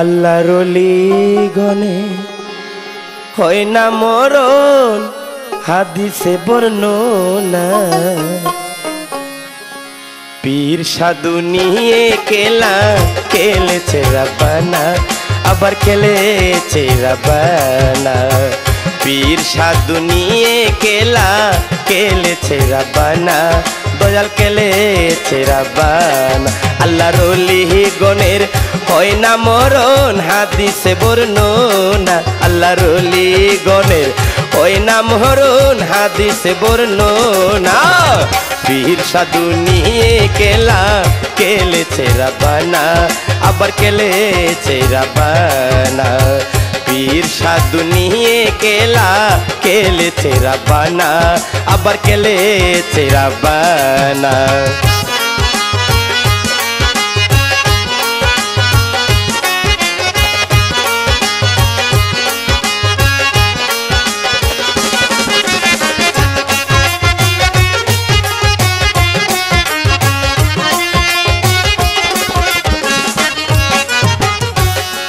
আল্লাহ রলি গনে হয় না মরণ, হাদিসে বর্ণনা। পীর সাধু নিয়ে কেলা খেলেছে রাবানা, আবার খেলেছে রাবানা। পীর সাধু নিয়ে কেলা খেলেছে রাবানা দয়াল খেলেছে রাবানা আল্লাহ রলি গণের, হয় না মরণ, হাদিসে বর্ণনা। আল্লাহ রলি গণের, হয় না মরণ, হাদিসে বর্ণনা। পীর সাধু নিয়ে কেলা কেলেছে রাবানা আবার কেলেছে রাবানা পীর সাধু নিয়ে কেলা কেলেছে রাবানা আবার কেলেছে রাবানা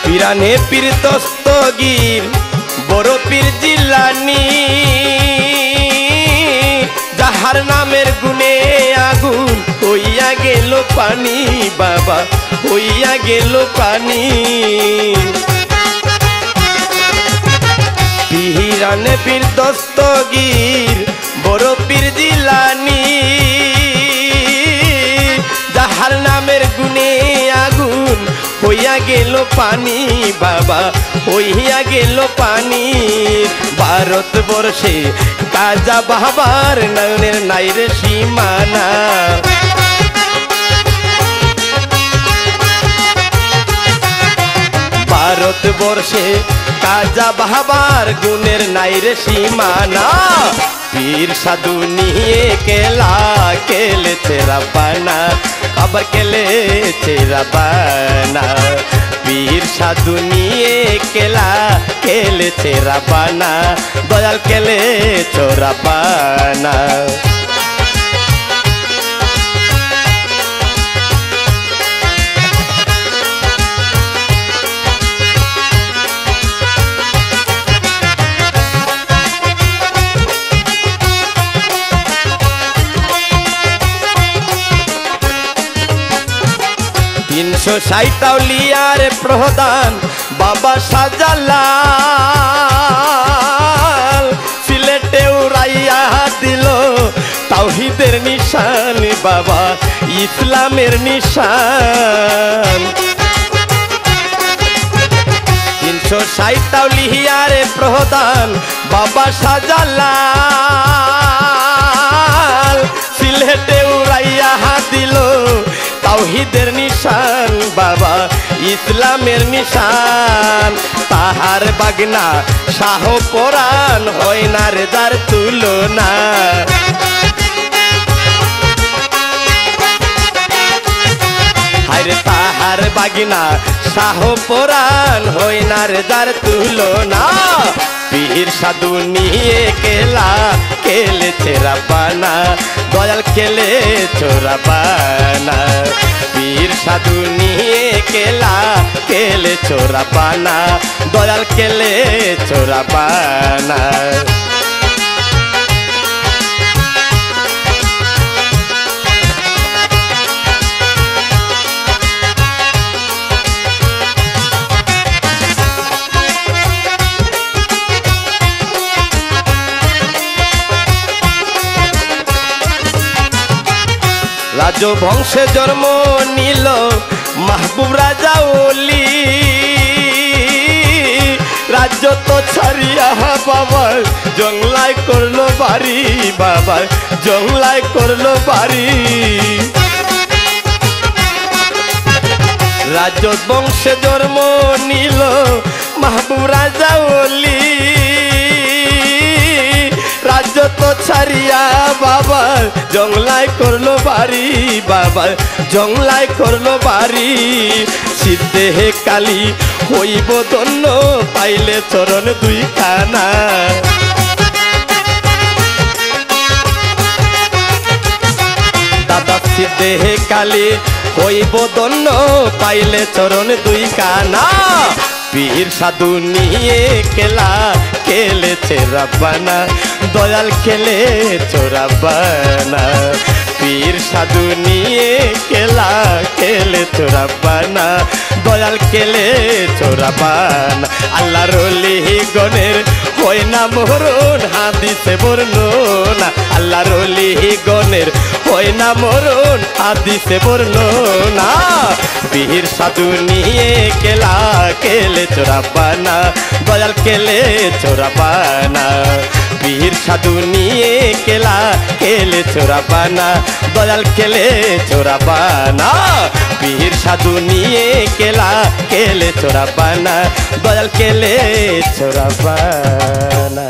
পিরানে পীর দস্তগীর বড় পীর জিল্লানি যাহার নামের গুণে আগুন হইয়া গেল পানি, বাবা, হইয়া গেল পানি। পিরানে পীর দস্তগীর বড় পীর জিলানি। গেল পানি, বাবা। হইয়া গেল পানি। ভারত বর্ষে কাজা বাবার নয়নের নাইরে সীমানা। ভারত বর্ষে কাজা বাবার গুণের নাইরে সীমানা। পীর সাধু নিয়ে কেলা কেলেছে রাবানা আবার কেলেছে রাবানা পীর সাধু নিয়ে কেলা কেলেছে রাবানা দয়াল কেলেছো রাবানা তিনশো সাইটাউলিয়ার প্রধান বাবা সাজালাল সিলেটে উড়াইয়া দিল তাওহিদের নিশান বাবা ইসলামের নিশান। তিনশো সাইটাউলিয়ার প্রধান বাবা সাজালাল সিলেটে উড়াইয়া দিল তাওহিদের নিশান। ইসলামের নিশান, তাহার বাগনা শাহ পরাণ হয় না রে যার তুলনা। হায়রে তাহার বাগিনা শাহ পরাণ হয় না রে যার তুলনা। পীর সাধু নিয়ে কেলা কেলেছে পানা দয়াল খেলে চোরাবানা বীর সাধু নিয়ে কেলা কেলে চোরাবানা দয়াল কেলে চোরাবানা রাজবংশে জন্ম নিল মাহবুব রাজা ওলি। রাজ্য তো ছাড়িয়া বাবার, জংলায় করল বাড়ি বাবার, জংলায় করল বাড়ি। রাজবংশে জন্ম নিল বাবা জংলায় করল বাড়ি বাবা জংলায় করল বাড়ি। সিদ্ধে হে কালী হইব ধন্য, পাইলে চরণ দুই খানা দাদা সিদ্ধে হে কালী হইব দন্য পাইলে চরণ দুই কানা পীর সাধু নিয়ে কেলা খেলেছে রাব্বানা, দয়াল খেলে রাব্বানা। পীর সাধু নিয়ে খেলা খেলে রাব্বানা, দয়াল খেলে রাব্বানা। আল্লাহ রলি গণের হয় না মরণ, হাদিসে বর্ণনা। আল্লাহ রলি গণের হয় না মরণ, হাদিসে বর্ণনা। বীর সাধু নিয়ে কেলা কেলে চোরাবানা দয়াল কেলে চোরাবানা বীর সাধু নিয়ে কেলা কেলে চোরাবানা দয়াল কেলে চোরাবানা বীর সাধু নিয়ে কেলা কেলে চোরা পানা দয়াল কেলে চোরাবানা